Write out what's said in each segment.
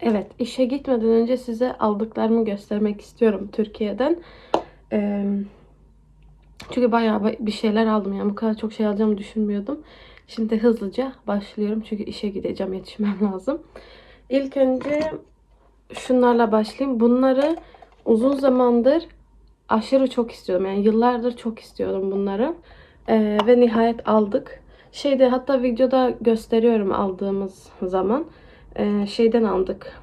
Evet, işe gitmeden önce size aldıklarımı göstermek istiyorum Türkiye'den. Ee, çünkü bayağı bir şeyler aldım yani bu kadar çok şey alacağımı düşünmüyordum. Şimdi hızlıca başlıyorum çünkü işe gideceğim, yetişmem lazım. İlk önce şunlarla başlayayım. Bunları uzun zamandır aşırı çok istiyordum. Yani yıllardır çok istiyordum bunları. Ee, ve nihayet aldık. Şeyde hatta videoda gösteriyorum aldığımız zaman. Ee, şeyden aldık.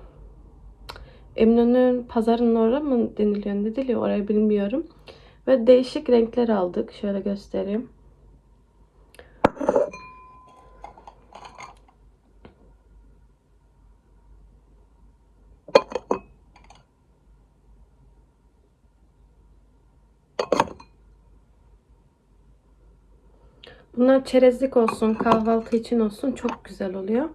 Eminönü'nün pazarının orada mı deniliyor ne diliyor orayı bilmiyorum. Ve değişik renkler aldık. Şöyle göstereyim. Bunlar çerezlik olsun, kahvaltı için olsun çok güzel oluyor.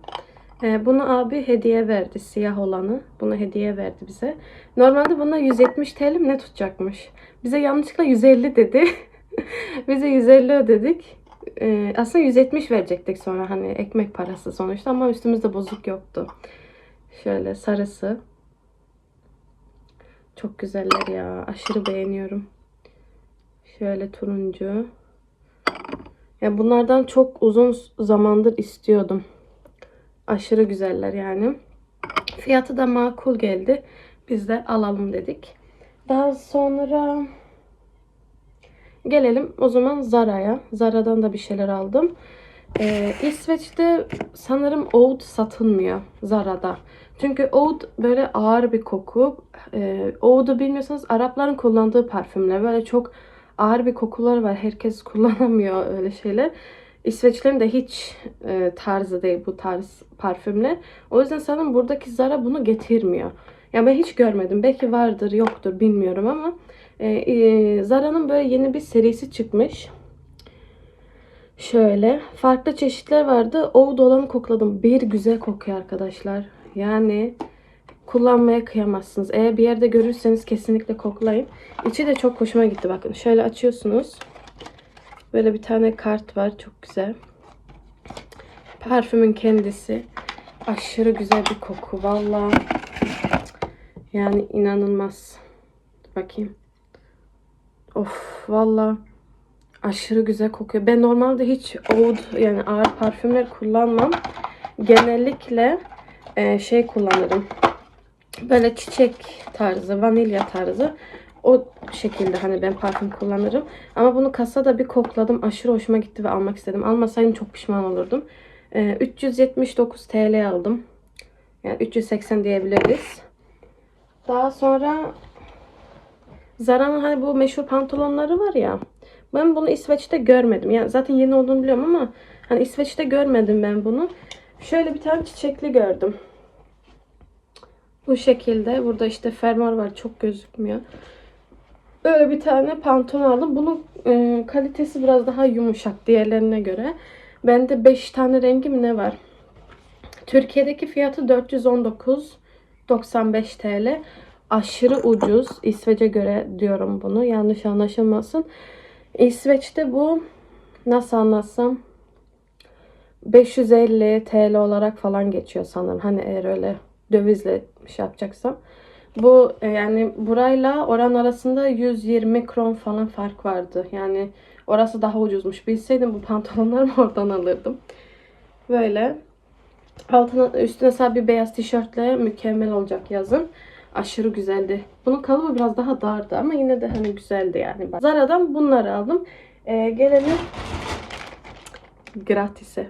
Ee, bunu abi hediye verdi, siyah olanı. Bunu hediye verdi bize. Normalde buna 170 TL ne tutacakmış? Bize yanlışlıkla 150 dedi. Bize 150 ödedik. Ee, aslında 170 verecektik sonra hani ekmek parası sonuçta ama üstümüzde bozuk yoktu. Şöyle sarısı. Çok güzeller ya. Aşırı beğeniyorum. Şöyle turuncu. Ya bunlardan çok uzun zamandır istiyordum. Aşırı güzeller yani. Fiyatı da makul geldi. Biz de alalım dedik. Daha sonra gelelim o zaman Zara'ya. Zara'dan da bir şeyler aldım. Ee, İsveç'te sanırım oud satılmıyor Zara'da. Çünkü oud böyle ağır bir koku. Ee, oud'u bilmiyorsanız Arapların kullandığı parfümler. Böyle çok ağır bir kokuları var. Herkes kullanamıyor öyle şeyler. İsveçlerin de hiç e, tarzı değil bu tarz parfümler. O yüzden sanırım buradaki Zara bunu getirmiyor. Yani ben hiç görmedim. Belki vardır yoktur bilmiyorum ama e, e, Zara'nın böyle yeni bir serisi çıkmış. Şöyle farklı çeşitler vardı. O dolanı kokladım. Bir güzel kokuyor arkadaşlar. Yani kullanmaya kıyamazsınız. Eğer bir yerde görürseniz kesinlikle koklayın. İçi de çok hoşuma gitti. Bakın şöyle açıyorsunuz. Böyle bir tane kart var. Çok güzel. Parfümün kendisi. Aşırı güzel bir koku. Valla. Yani inanılmaz. Bakayım. Of valla. Aşırı güzel kokuyor. Ben normalde hiç oud yani ağır parfümler kullanmam. Genellikle e, şey kullanırım. Böyle çiçek tarzı, vanilya tarzı. O şekilde hani ben parfüm kullanırım. Ama bunu kasada bir kokladım. Aşırı hoşuma gitti ve almak istedim. Almasaydım çok pişman olurdum. Ee, 379 TL aldım. Yani 380 diyebiliriz. Daha sonra Zara'nın hani bu meşhur pantolonları var ya. Ben bunu İsveç'te görmedim. Yani zaten yeni olduğunu biliyorum ama hani İsveç'te görmedim ben bunu. Şöyle bir tane çiçekli gördüm. Bu şekilde. Burada işte fermuar var. Çok gözükmüyor. Böyle bir tane pantolon aldım. Bunun e, kalitesi biraz daha yumuşak diğerlerine göre. Bende 5 tane rengi mi ne var? Türkiye'deki fiyatı 419.95 TL. Aşırı ucuz. İsveç'e göre diyorum bunu. Yanlış anlaşılmasın. İsveç'te bu nasıl anlatsam 550 TL olarak falan geçiyor sanırım. Hani eğer öyle dövizle şey yapacaksam. Bu e, yani burayla oran arasında 120 kron falan fark vardı. Yani orası daha ucuzmuş. Bilseydim bu pantolonlarımı oradan alırdım. Böyle. Altına üstüne sadece bir beyaz tişörtle mükemmel olacak yazın. Aşırı güzeldi. Bunun kalıbı biraz daha dardı ama yine de hani güzeldi yani. Zara'dan bunları aldım. Ee, gelelim gratis'e.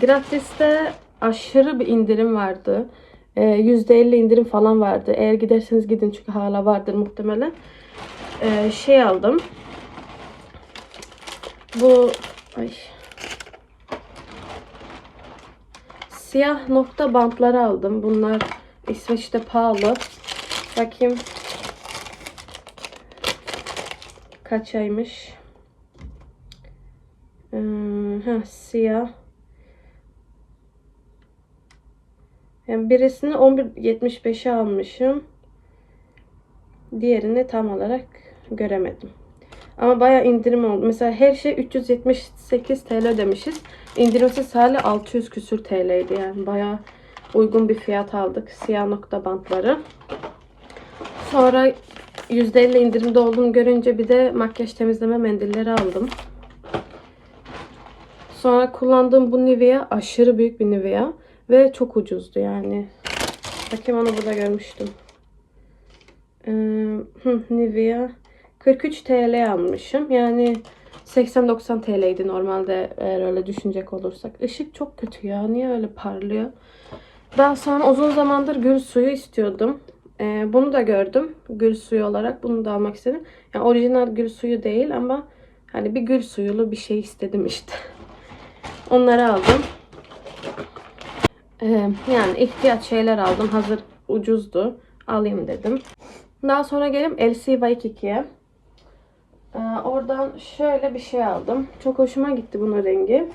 Gratis'te aşırı bir indirim vardı. Ee, %50 indirim falan vardı. Eğer giderseniz gidin çünkü hala vardır muhtemelen. Ee, şey aldım. Bu ay, siyah nokta bantları aldım. Bunlar İsveç'te pahalı. Bakayım kaç aymış. Ee, heh, siyah. Yani birisini 11.75'e almışım. Diğerini tam olarak göremedim. Ama baya indirim oldu. Mesela her şey 378 TL demişiz. İndirimsiz hali 600 küsür TL'ydi yani baya uygun bir fiyat aldık. Siyah nokta bantları. Sonra %50 indirimde olduğunu görünce bir de makyaj temizleme mendilleri aldım. Sonra kullandığım bu Nivea aşırı büyük bir Nivea ve çok ucuzdu yani. Bakayım onu burada görmüştüm. Ee, Nivea 43 TL almışım. Yani 80-90 TL'ydi normalde eğer öyle düşünecek olursak. Işık çok kötü ya. Niye öyle parlıyor? Daha sonra uzun zamandır gül suyu istiyordum. Ee, bunu da gördüm. Gül suyu olarak bunu da almak istedim. Yani orijinal gül suyu değil ama hani bir gül suyulu bir şey istedim işte. Onları aldım. Ee, yani ihtiyaç şeyler aldım. Hazır ucuzdu. Alayım dedim. Daha sonra gelip LC Waikiki'ye. Ee, oradan şöyle bir şey aldım. Çok hoşuma gitti bunun rengi.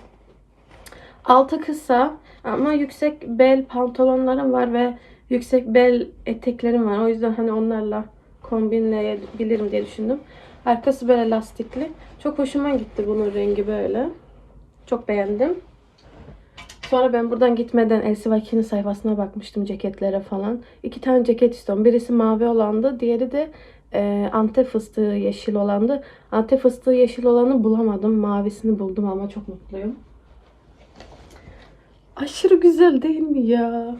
Altı kısa ama yüksek bel pantolonlarım var ve yüksek bel eteklerim var. O yüzden hani onlarla kombinleyebilirim diye düşündüm. Arkası böyle lastikli. Çok hoşuma gitti bunun rengi böyle. Çok beğendim. Sonra ben buradan gitmeden LCY2'nin sayfasına bakmıştım ceketlere falan. İki tane ceket istiyorum. Birisi mavi olandı. Diğeri de e, antep fıstığı yeşil olandı. Antep fıstığı yeşil olanı bulamadım. Mavisini buldum ama çok mutluyum. Aşırı güzel değil mi ya?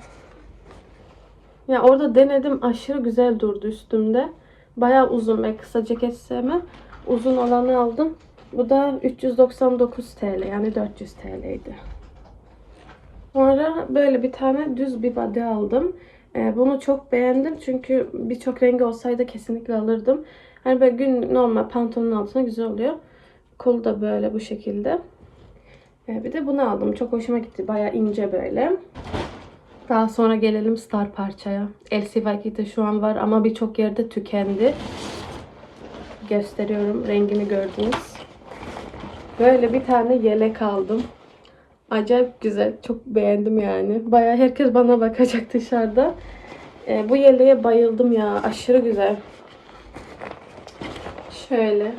Ya orada denedim. Aşırı güzel durdu üstümde. Bayağı uzun. Ben kısa ceket sevmem. Uzun olanı aldım. Bu da 399 TL. Yani 400 TL'ydi. Sonra böyle bir tane düz bir body aldım. Ee, bunu çok beğendim çünkü birçok rengi olsaydı kesinlikle alırdım. Hani böyle gün normal pantolonun altına güzel oluyor. Kolu da böyle bu şekilde. Ee, bir de bunu aldım. Çok hoşuma gitti. Baya ince böyle. Daha sonra gelelim star parçaya. LC Waikiki şu an var ama birçok yerde tükendi. Gösteriyorum. Rengini gördünüz. Böyle bir tane yelek aldım. Acayip güzel. Çok beğendim yani. Baya herkes bana bakacak dışarıda. Ee, bu yeleğe bayıldım ya. Aşırı güzel. Şöyle.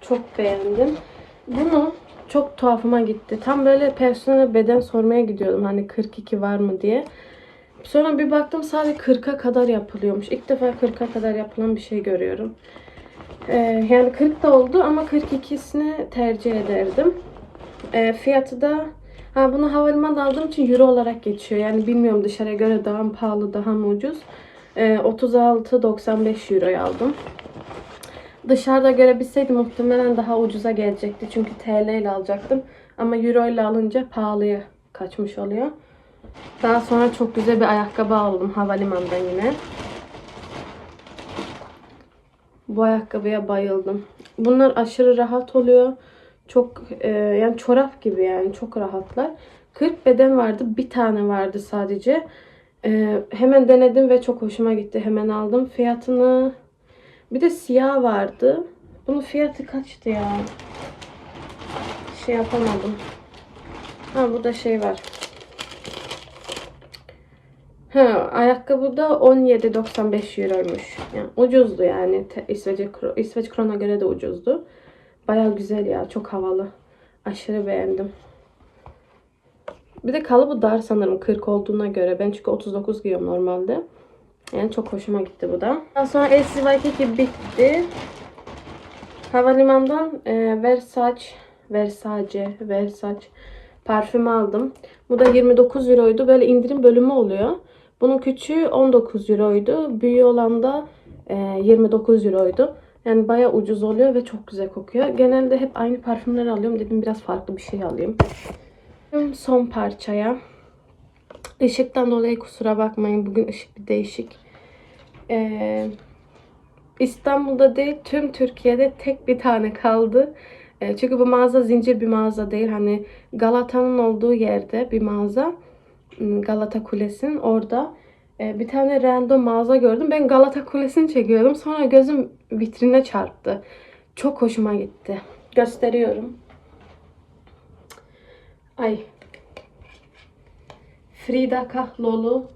Çok beğendim. Bunu çok tuhafıma gitti. Tam böyle personel beden sormaya gidiyordum. Hani 42 var mı diye. Sonra bir baktım sadece 40'a kadar yapılıyormuş. İlk defa 40'a kadar yapılan bir şey görüyorum. Ee, yani 40 da oldu ama 42'sini tercih ederdim. E, fiyatı da ha bunu havalimanında aldığım için euro olarak geçiyor. Yani bilmiyorum dışarıya göre daha mı pahalı daha mı ucuz. E, 36.95 euroya aldım. Dışarıda görebilseydim muhtemelen daha ucuza gelecekti. Çünkü TL ile alacaktım. Ama euro ile alınca pahalıya kaçmış oluyor. Daha sonra çok güzel bir ayakkabı aldım havalimanından yine. Bu ayakkabıya bayıldım. Bunlar aşırı rahat oluyor. Çok e, yani çorap gibi yani çok rahatlar. 40 beden vardı. Bir tane vardı sadece. E, hemen denedim ve çok hoşuma gitti. Hemen aldım. Fiyatını bir de siyah vardı. Bunun fiyatı kaçtı ya? Şey yapamadım. Ha burada şey var. Ha, ayakkabı da 17.95 euroymuş. Yani ucuzdu yani. İsveç, İsveç krona göre de ucuzdu. Baya güzel ya. Çok havalı. Aşırı beğendim. Bir de kalıbı dar sanırım 40 olduğuna göre. Ben çünkü 39 giyiyorum normalde. Yani çok hoşuma gitti bu da. Daha sonra LC Waikiki bitti. Havalimanından e, Versace, Versace, Versace parfüm aldım. Bu da 29 euroydu. Böyle indirim bölümü oluyor. Bunun küçüğü 19 euroydu. Büyüğü olan da e, 29 euroydu. Yani baya ucuz oluyor ve çok güzel kokuyor. Genelde hep aynı parfümleri alıyorum. Dedim biraz farklı bir şey alayım. Son parçaya. Işıktan dolayı kusura bakmayın. Bugün ışık bir değişik. Ee, İstanbul'da değil tüm Türkiye'de tek bir tane kaldı. Ee, çünkü bu mağaza zincir bir mağaza değil. Hani Galata'nın olduğu yerde bir mağaza. Hmm, Galata Kulesi'nin orada. Ee, bir tane random mağaza gördüm. Ben Galata Kulesi'ni çekiyordum. Sonra gözüm vitrine çarptı. Çok hoşuma gitti. Gösteriyorum. Ay. Frida Kahlolu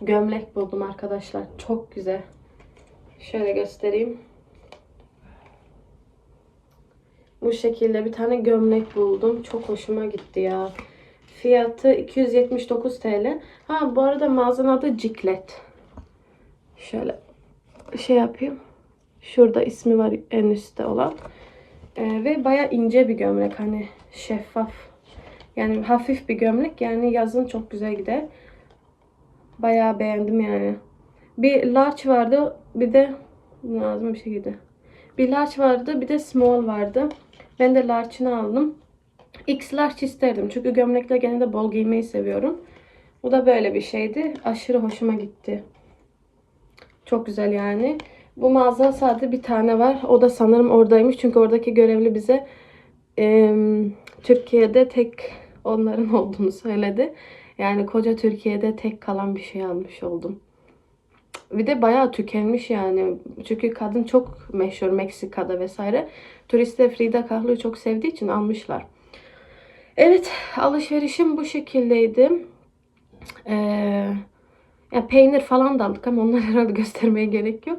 gömlek buldum arkadaşlar. Çok güzel. Şöyle göstereyim. Bu şekilde bir tane gömlek buldum. Çok hoşuma gitti ya. Fiyatı 279 TL. Ha bu arada mağazanın adı Ciklet. Şöyle şey yapayım. Şurada ismi var en üstte olan. Ee, ve baya ince bir gömlek hani şeffaf. Yani hafif bir gömlek yani yazın çok güzel gider. Bayağı beğendim yani. Bir large vardı bir de lazım bir giydi. Bir large vardı bir de small vardı. Ben de large'ını aldım. X large isterdim çünkü gömlekler genelde bol giymeyi seviyorum. Bu da böyle bir şeydi. Aşırı hoşuma gitti. Çok güzel yani. Bu mağaza sadece bir tane var. O da sanırım oradaymış. Çünkü oradaki görevli bize em, Türkiye'de tek onların olduğunu söyledi. Yani koca Türkiye'de tek kalan bir şey almış oldum. Bir de bayağı tükenmiş yani. Çünkü kadın çok meşhur Meksika'da vesaire. Turistler Frida Kahlo'yu çok sevdiği için almışlar. Evet alışverişim bu şekildeydi. Ee, ya peynir falan da aldık ama onları herhalde göstermeye gerek yok.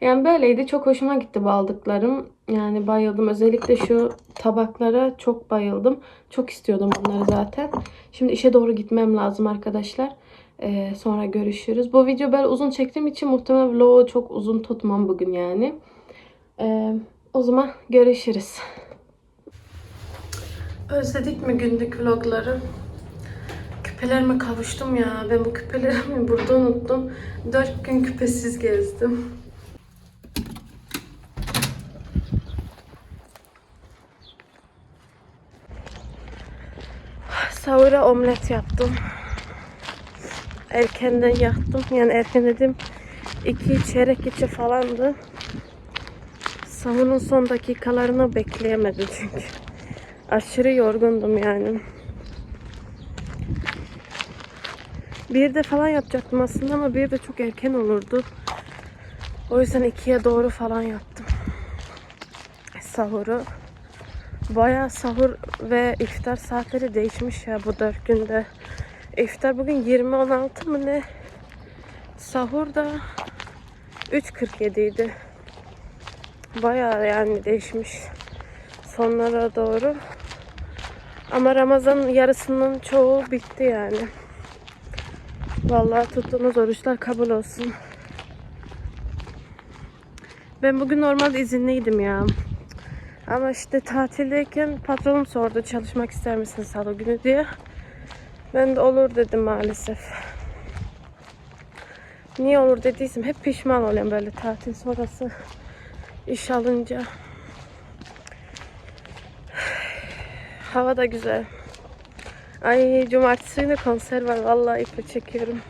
Yani böyleydi. Çok hoşuma gitti bu aldıklarım. Yani bayıldım. Özellikle şu tabaklara çok bayıldım. Çok istiyordum onları zaten. Şimdi işe doğru gitmem lazım arkadaşlar. Ee, sonra görüşürüz. Bu video böyle uzun çektiğim için muhtemelen vlogu çok uzun tutmam bugün yani. Ee, o zaman görüşürüz. Özledik mi günlük vlogları? Küpelerime kavuştum ya. Ben bu küpelerimi burada unuttum. Dört gün küpesiz gezdim. Sahura omlet yaptım. Erkenden yattım. Yani erken dedim. iki çeyrek içi falandı. Sahurun son dakikalarını bekleyemedim çünkü. Aşırı yorgundum yani. Bir de falan yapacaktım aslında ama bir de çok erken olurdu. O yüzden ikiye doğru falan yaptım. Sahuru. Bayağı sahur ve iftar saatleri değişmiş ya bu dört günde. İftar bugün 20.16 mı ne? Sahur da 3.47 idi. Bayağı yani değişmiş sonlara doğru. Ama Ramazan'ın yarısının çoğu bitti yani. Vallahi tuttuğunuz oruçlar kabul olsun. Ben bugün normalde izinliydim ya. Ama işte tatildeyken patronum sordu çalışmak ister misin salı günü diye. Ben de olur dedim maalesef. Niye olur dediysem hep pişman oluyorum böyle tatil sonrası iş alınca. Hava da güzel. Ay cumartesi günü konser var. Vallahi iple çekiyorum.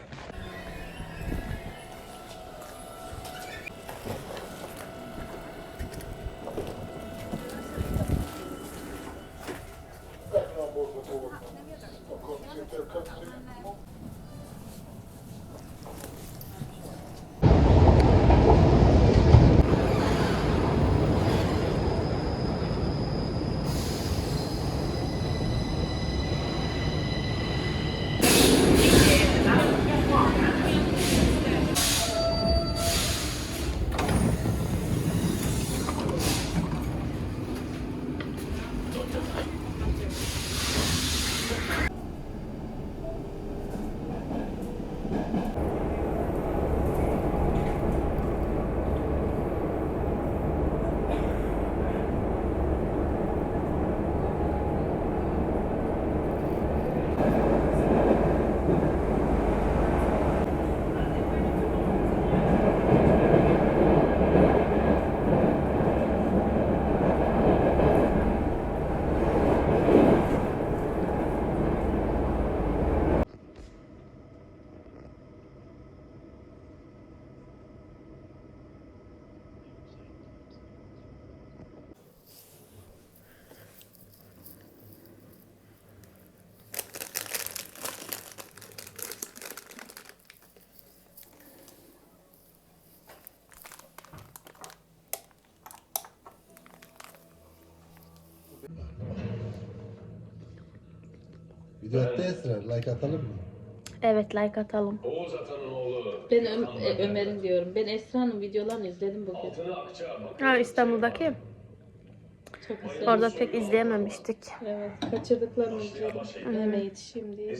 Video attı Esra. Like atalım mı? Evet like atalım. Oğuz Atan'ın oğlu Ben Ö- Ömer'in diyorum. Ben Esra'nın videolarını izledim bugün. Altını Akça Ha İstanbul'daki. Çok güzel. Orada pek izleyememiştik. Evet, kaçırdıklarımı izledim. Hemen yetişeyim diye.